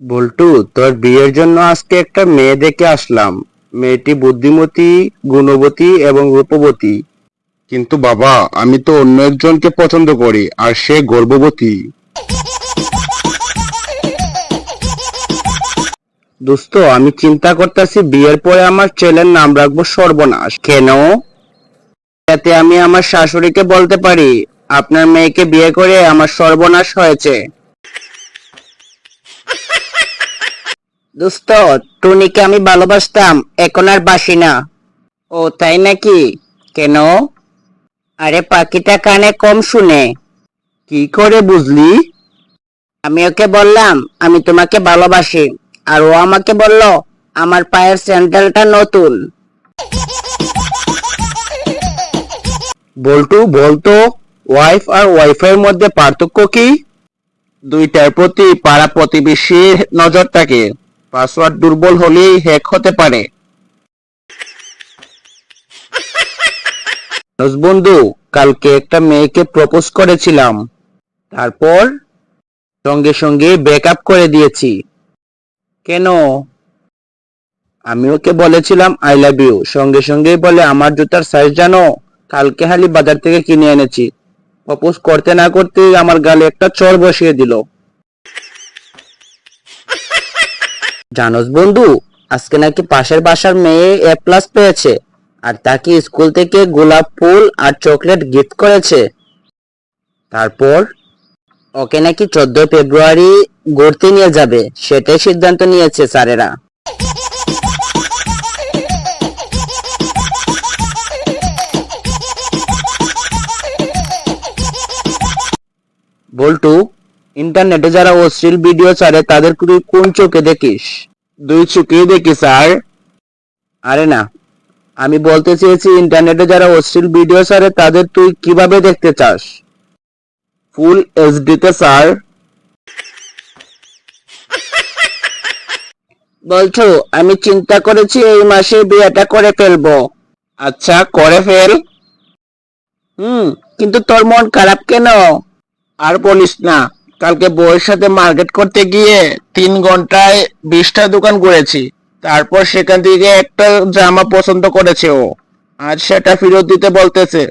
বল্টু তোর বিয়ের জন্য আজকে একটা মেয়ে দেখে আসলাম। মেয়েটি বুদ্ধিমতী গুণবতী এবং রূপবতী। কিন্তু বাবা আমি তো অন্য একজনকে পছন্দ করি আর সে গর্ভবতী। দোস্ত আমি চিন্তা করতেছি বিয়ের পরে আমার ছেলের নাম রাখব সর্বনাশ। কেন যাতে আমি আমার শাশুড়িকে বলতে পারি আপনার মেয়েকে বিয়ে করে আমার সর্বনাশ হয়েছে। দোস্ত, টুনিকে আমি ভালোবাসতাম, এখন আর বাসি না। ও, তাই নাকি? কেন? আরে, পাখিটা কানে কম শুনে। কি করে বুঝলি? আমি ওকে বললাম, আমি তোমাকে ভালোবাসি, আর ও আমাকে বলল, আমার পায়ের স্যান্ডেলটা নতুন। বল্টু বলতো ওয়াইফ আর ওয়াইফের মধ্যে পার্থক্য কি? দুইটার প্রতি পাড়া প্রতিবেশীর নজর থাকে পাসওয়ার্ড দুর্বল হলেই হ্যাক হতে পারে। বন্ধু, কালকে একটা মেয়েকে প্রপোজ করেছিলাম। তারপর সঙ্গে সঙ্গে ব্রেকআপ করে দিয়েছি। কেন? আমি ওকে বলেছিলাম আই লাভ ইউ সঙ্গে সঙ্গেই বলে, আমার জুতার সাইজ জানো? কালকে হালি বাজার থেকে কিনে এনেছি। প্রপোজ করতে না করতে আমার গালে একটা চর বসিয়ে দিল। জানোস বন্ধু, আজকে নাকি পাশের বাসার মেয়ে এ প্লাস পেয়েছে, আর তাকে স্কুল থেকে গোলাপ ফুল আর চকলেট গিফট করেছে। তারপর, ওকে নাকি চোদ্দ ফেব্রুয়ারি ঘুরতে নিয়ে যাবে, সেটাই সিদ্ধান্ত নিয়েছে স্যারেরা। বল্টু ইন্টারনেটে যারা অশ্লীল ভিডিও ছাড়ে, তাদের তুই কোন চোখে দেখিস? দুই চোখেই দেখিস আর আরে না, আমি বলতে চেয়েছি, ইন্টারনেটে যারা অশ্লীল ভিডিও ছাড়ে, তাদের তুই কীভাবে দেখতে চাস? ফুল এইচডিতে স্যার। বলছো, আমি চিন্তা করেছি এই মাসে বিয়েটা করে ফেলব। আচ্ছা করে ফেল। হুম, কিন্তু তোর মন খারাপ কেন? আর বলিস না। কালকে বউয়ের সাথে মার্কেট করতে গিয়ে তিন ঘন্টায় বিশটা দোকান করেছি। তারপর সেখান থেকে একটা জামা পছন্দ করেছে ও। আর সেটা ফেরত দিতে বলতেছে।